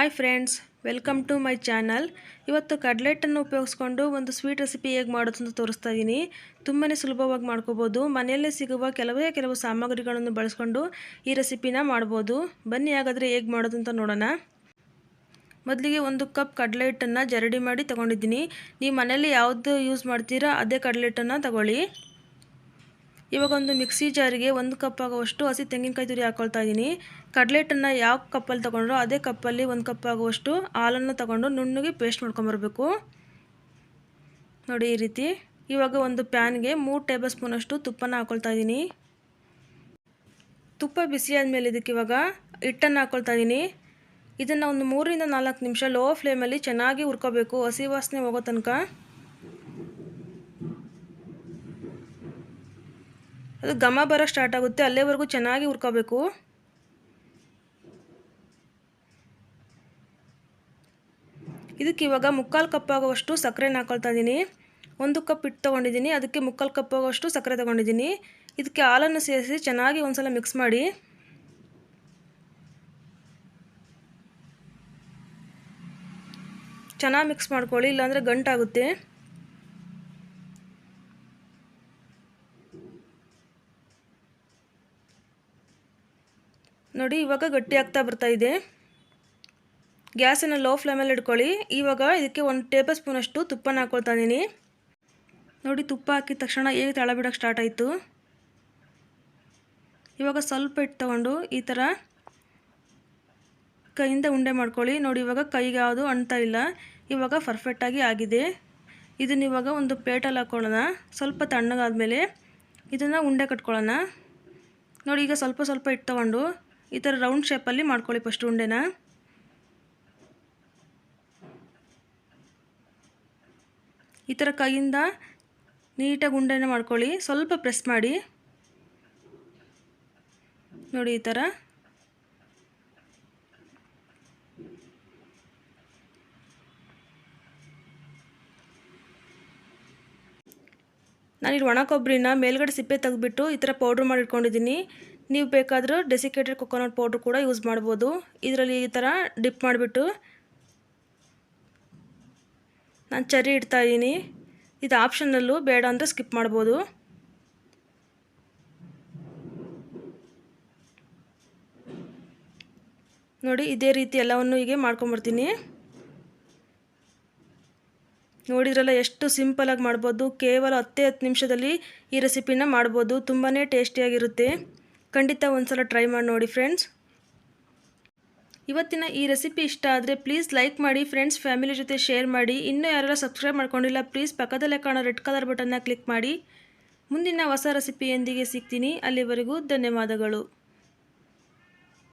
Hi friends welcome to my channel ಇವತ್ತು ಕಡ್ಲೆಟನ್ನು ಉಪಯೋಗಿಸ್ಕೊಂಡು ಒಂದು ಸ್ವೀಟ್ ರೆಸಿಪಿ ಹೇಗೆ ಮಾಡೋದು ಅಂತ ತೋರಿಸ್ತಾ ಇದ್ದೀನಿ ತುಂಬಾ ಸುಲಭವಾಗಿ ಮಾಡ್ಕೋಬೋದು. ಮನೆಯಲ್ಲೇ ಸಿಗುವ ಕೆಲವೇ ಕೆಲವು ಸಾಮಗ್ರಿಗಳನ್ನು ಬಳಸ್ಕೊಂಡು ಈ ರೆಸಿಪಿನ ಮಾಡ್ಬೋದು. ಬನ್ನಿ ಹಾಗಾದರೆ ಹೇಗೆ ಮಾಡೋದು ಅಂತ ನೋಡೋಣ. ಮೊದಲಿಗೆ ಒಂದು ಕಪ್ ಕಡಲೆ ಹಿಟ್ಟನ್ನು ಜರಡಿ ಮಾಡಿ ತೊಗೊಂಡಿದ್ದೀನಿ. ನೀವು ಮನೆಯಲ್ಲಿ ಯಾವುದು ಯೂಸ್ ಮಾಡ್ತೀರಾ ಅದೇ ಕಡಲೆ ಹಿಟ್ಟನ್ನು ತಗೊಳ್ಳಿ. ಇವಾಗ ಒಂದು ಮಿಕ್ಸಿ ಜಾರಿಗೆ ಒಂದು ಕಪ್ ಆಗುವಷ್ಟು ಹಸಿ ತೆಂಗಿನಕಾಯಿ ತುರಿ ಹಾಕ್ಕೊಳ್ತಾ ಇದ್ದೀನಿ. ಕಡಲೆಟನ್ನು ಯಾವ ಕಪ್ಪಲ್ಲಿ ತೊಗೊಂಡ್ರೋ ಅದೇ ಕಪ್ಪಲ್ಲಿ ಒಂದು ಕಪ್ ಆಗುವಷ್ಟು ಹಾಲನ್ನು ತಗೊಂಡು ನುಣ್ಣಗೆ ಪೇಸ್ಟ್ ಮಾಡ್ಕೊಂಬರ್ಬೇಕು. ನೋಡಿ ಈ ರೀತಿ. ಇವಾಗ ಒಂದು ಪ್ಯಾನ್ಗೆ ಮೂರು ಟೇಬಲ್ ಸ್ಪೂನಷ್ಟು ತುಪ್ಪನ ಹಾಕೊಳ್ತಾ ಇದ್ದೀನಿ. ತುಪ್ಪ ಬಿಸಿ ಆದಮೇಲೆ ಇದಕ್ಕೆ ಇವಾಗ ಹಿಟ್ಟನ್ನು ಹಾಕ್ಕೊಳ್ತಾ ಇದ್ದೀನಿ. ಇದನ್ನು ಒಂದು ಮೂರರಿಂದ ನಾಲ್ಕು ನಿಮಿಷ ಲೋ ಫ್ಲೇಮಲ್ಲಿ ಚೆನ್ನಾಗಿ ಹುರ್ಕೋಬೇಕು. ಹಸಿ ವಾಸನೆ ಹೋಗೋ ತನಕ. ಅದು ಘಮ ಬರೋ ಸ್ಟಾರ್ಟ್ ಆಗುತ್ತೆ, ಅಲ್ಲೇವರೆಗೂ ಚೆನ್ನಾಗಿ ಹುರ್ಕೋಬೇಕು. ಇದಕ್ಕೆ ಇವಾಗ ಮುಕ್ಕಾಲು ಕಪ್ ಆಗುವಷ್ಟು ಸಕ್ಕರೆನ ಹಾಕೊಳ್ತಾ ಇದ್ದೀನಿ. ಒಂದು ಕಪ್ ಹಿಟ್ಟು ತೊಗೊಂಡಿದ್ದೀನಿ, ಅದಕ್ಕೆ ಮುಕ್ಕಾಲು ಕಪ್ ಆಗುವಷ್ಟು ಸಕ್ಕರೆ ತೊಗೊಂಡಿದ್ದೀನಿ. ಇದಕ್ಕೆ ಹಾಲನ್ನು ಸೇರಿಸಿ ಚೆನ್ನಾಗಿ ಒಂದ್ಸಲ ಮಿಕ್ಸ್ ಮಾಡಿ. ಚೆನ್ನಾಗಿ ಮಿಕ್ಸ್ ಮಾಡ್ಕೊಳ್ಳಿ, ಇಲ್ಲಾಂದರೆ ಗಂಟಾಗುತ್ತೆ. ನೋಡಿ, ಇವಾಗ ಗಟ್ಟಿ ಆಗ್ತಾ ಬರ್ತಾ ಇದೆ. ಗ್ಯಾಸನ್ನು ಲೋ ಫ್ಲೇಮಲ್ಲಿ ಇಟ್ಕೊಳ್ಳಿ. ಇವಾಗ ಇದಕ್ಕೆ ಒಂದು ಟೇಬಲ್ ಸ್ಪೂನಷ್ಟು ತುಪ್ಪನ ಹಾಕ್ಕೊಳ್ತಾ ಇದ್ದೀನಿ ನೋಡಿ, ತುಪ್ಪ ಹಾಕಿದ ತಕ್ಷಣ ಹೇಗೆ ತಳ ಬಿಡೋಕ್ಕೆ ಸ್ಟಾರ್ಟ್ ಆಯಿತು. ಇವಾಗ ಸ್ವಲ್ಪ ಇಟ್ಟು ತೊಗೊಂಡು ಈ ಥರ ಕೈಯಿಂದ ಉಂಡೆ ಮಾಡ್ಕೊಳ್ಳಿ. ನೋಡಿ, ಇವಾಗ ಕೈಗೆ ಯಾವುದು ಅಂಟ ಇಲ್ಲ. ಇವಾಗ ಪರ್ಫೆಕ್ಟಾಗಿ ಆಗಿದೆ. ಇದನ್ನ ಇವಾಗ ಒಂದು ಪ್ಲೇಟಲ್ಲಿ ಹಾಕ್ಕೊಳ್ಳೋಣ ಸ್ವಲ್ಪ ತಣ್ಣಗಾದ್ಮೇಲೆ ಇದನ್ನು ಉಂಡೆ ಕಟ್ಕೊಳ್ಳೋಣ. ನೋಡಿ, ಈಗ ಸ್ವಲ್ಪ ಸ್ವಲ್ಪ ಇಟ್ಟು ತೊಗೊಂಡು ಈ ಥರ ರೌಂಡ್ ಶೇಪಲ್ಲಿ ಮಾಡ್ಕೊಳ್ಳಿ ಫಸ್ಟ್ ಉಂಡೆನ. ಈ ಥರ ಕೈಯಿಂದ ನೀಟಾಗಿ ಉಂಡೆನ ಮಾಡ್ಕೊಳ್ಳಿ. ಸ್ವಲ್ಪ ಪ್ರೆಸ್ ಮಾಡಿ. ನೋಡಿ ಈ ಥರ ನಾನಿಲ್ಲಿ ಒಣ ಕೊಬ್ಬರಿನ ಮೇಲ್ಗಡೆ ಸಿಪ್ಪೆ ತೆಗೆದ್ಬಿಟ್ಟು ಈ ಥರ ಪೌಡ್ರ್ ಮಾಡಿ ಇಟ್ಕೊಂಡಿದ್ದೀನಿ ನೀವು ಬೇಕಾದರೂ ಡೆಸಿಕೇಟೆಡ್ ಕೊಕೊನಟ್ ಪೌಡ್ರ್ ಕೂಡ ಯೂಸ್ ಮಾಡ್ಬೋದು. ಇದರಲ್ಲಿ ಈ ಥರ ಡಿಪ್ ಮಾಡಿಬಿಟ್ಟು ನಾನು ಚರಿ ಇಡ್ತಾಯಿದ್ದೀನಿ ಇದು ಆಪ್ಷನಲ್ಲು ಬೇಡ ಅಂದರೆ ಸ್ಕಿಪ್ ಮಾಡ್ಬೋದು. ನೋಡಿ, ಇದೇ ರೀತಿ ಎಲ್ಲವನ್ನು ಹೀಗೆ ಮಾಡ್ಕೊಂಬರ್ತೀನಿ ನೋಡಿದ್ರಲ್ಲ ಎಷ್ಟು ಸಿಂಪಲಾಗಿ ಮಾಡ್ಬೋದು. ಕೇವಲ ಹತ್ತೇ ಹತ್ತು ನಿಮಿಷದಲ್ಲಿ ಈ ರೆಸಿಪಿನ ಮಾಡ್ಬೋದು. ತುಂಬಾ ಟೇಸ್ಟಿಯಾಗಿರುತ್ತೆ ಖಂಡಿತ ಒಂದ್ಸಲ ಟ್ರೈ ಮಾಡಿ ನೋಡಿ ಫ್ರೆಂಡ್ಸ್ ಇವತ್ತಿನ ಈ ರೆಸಿಪಿ ಇಷ್ಟ ಆದರೆ ಪ್ಲೀಸ್ ಲೈಕ್ ಮಾಡಿ ಫ್ರೆಂಡ್ಸ್ ಫ್ಯಾಮಿಲಿ ಜೊತೆ ಶೇರ್ ಮಾಡಿ. ಇನ್ನೂ ಯಾರೆಲ್ಲ ಸಬ್ಸ್ಕ್ರೈಬ್ ಮಾಡ್ಕೊಂಡಿಲ್ಲ ಪ್ಲೀಸ್ ಪಕ್ಕದಲ್ಲೇ ಕಾಣೋ ರೆಡ್ ಕಲರ್ ಬಟನ್ನ ಕ್ಲಿಕ್ ಮಾಡಿ. ಮುಂದಿನ ಹೊಸ ರೆಸಿಪಿಯೊಂದಿಗೆ ಸಿಗ್ತೀನಿ. ಅಲ್ಲಿವರೆಗೂ ಧನ್ಯವಾದಗಳು.